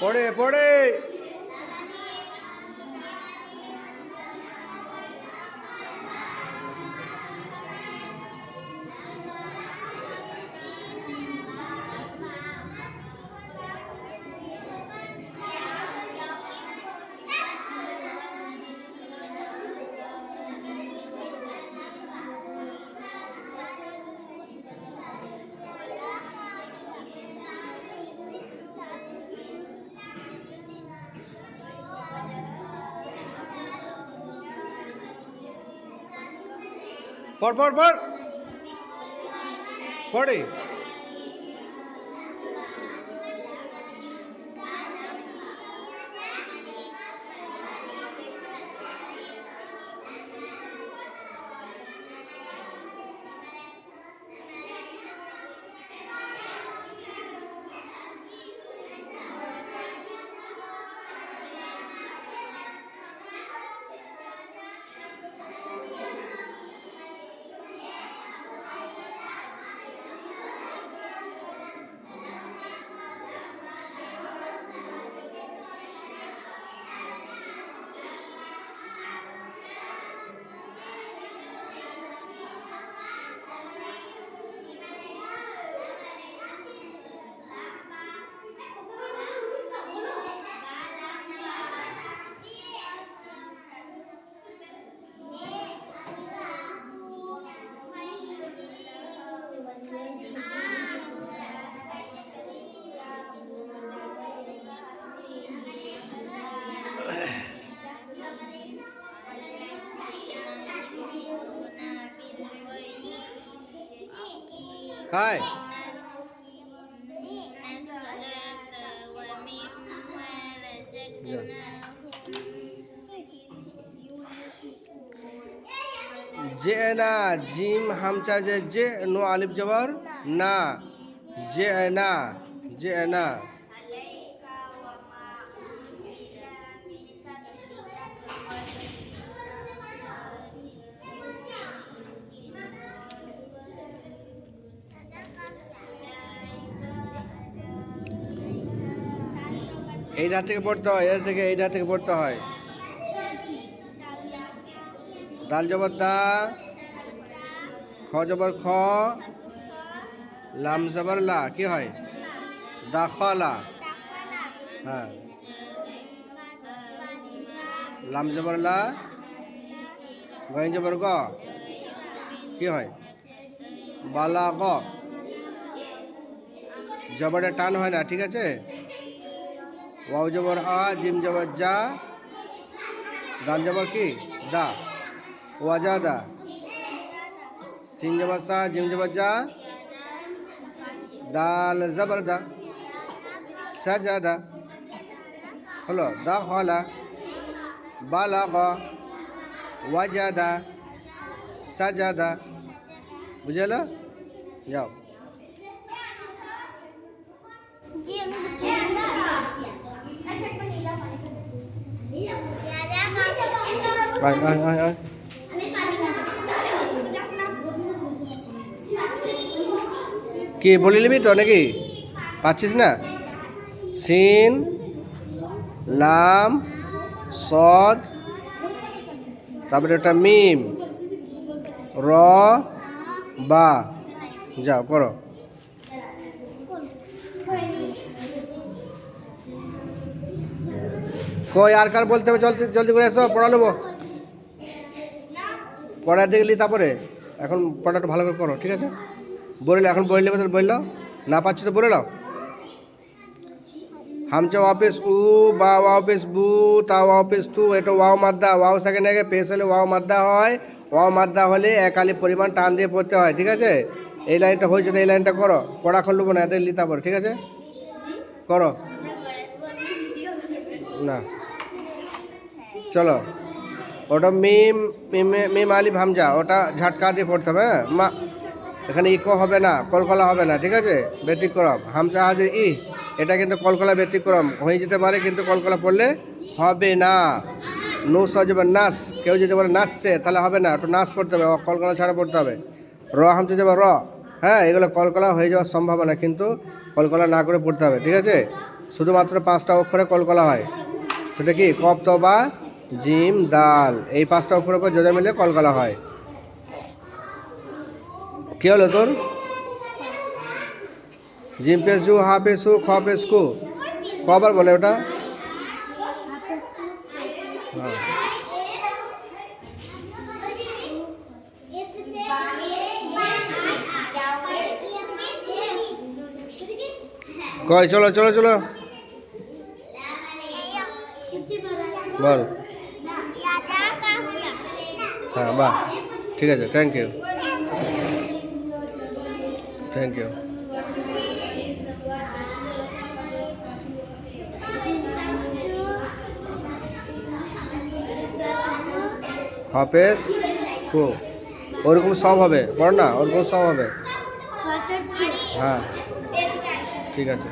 পড়ে পড়ে পড় পড় পড় পড়ে হাই যে না জিম হামচা যে যে নো আলিফ জবর না। যে না যে না এই ধার থেকে পড়তে হয় এর থেকে এই ধার থেকে পড়তে হয়। দাল জবর দা, খ জবর খ, লাম জবর লা, কি হয়? দাখলা হ্যাঁ। লাম জবর লা গয় জবর গ, কি হয়? বালা, গ। জবরে টান হয় না, ঠিক আছে? ওয়াও জবর আ জিম জবর যা দাল জবর কি দা ওয়াজাদা সিন জবর সা জিম জবর যা দাল জবর দা সাজাদা হলো দা হলা বালাগ ওয়াজাদা সাজাদা বুঝল যাও আয় আয় আয় আয় কি, বলে নিবি তো নাকি? পাচ্ছিস না? সিন, লাম, সদ, তারপরে একটা মিম, র, বা। যাও, করো। কই, আর কার বলতে হবে? জলদি জলদি করে এসো, পড়া নেব। পড়া দেখলি তারপরে। এখন পড়াটা ভালো করে করো, ঠিক আছে? বলে এখন বলে নেবে তাহলে বলল না পাচ্ছি তো বলে নাও। হামচা ওয়াপেস উ, বা ওয়াপেস বু, তা ওয়াপেস টু এটা ওয়াও মাদ্দা, ওয়াও সেকেন্ড আগে পেশ হলে ওয়াও মাদ্দা হয়। ওয়াও মাদ্দা হলে এক আলি পরিমাণ টান দিয়ে পড়তে হয়, ঠিক আছে? এই লাইনটা হয়েছে তো এই লাইনটা করো। পড়া খুলবো না, এদের লিতা পড়ো ঠিক আছে? করো। না। চলো। ওটা মিম, মিমে- আলিফ হামজা ওটা ঝাটকা দিয়ে পড়তে হবে হ্যাঁ? মা, এখানে ইকো হবে না, কলকলা হবে না, ঠিক আছে? ব্যতিক্রম। হামজা হাজির ই এটা কিন্তু কলকলা ব্যতিক্রম। হয়ে যেতে পারে, কিন্তু কলকলা পড়লে হবে না। নো সজবে নাস, কেউ যদি বলে নাচছে তাহলে হবে না। একটু নাচ পড়তে হবে কলকলা ছাড়া পড়তে হবে। র, হামজা যাবে র হ্যাঁ? এগুলো কলকলা হয়ে যাওয়ার সম্ভাবনা, কিন্তু কলকলা না করে পড়তে হবে, ঠিক আছে? শুধুমাত্র পাঁচটা অক্ষরে কলকলা হয়। সেটা কি? কপ্ত বা জিম দাল এই পাঁচটা অক্ষরের উপর যোজা মিলে কলকলা হয়। কি হলো তোর? জিম পেসু হা পেসু খ পেসকু কবার বলে ওটা? কয় চলো চলো চলো। বল। হ্যাঁ বাহ। ঠিক আছে থ্যাংক ইউ থ্যাংক ইউ হাফেজ, কো। ওরকম সব হবে, পড় না, ওরকম সব হবে। হ্যাঁ ঠিক আছে।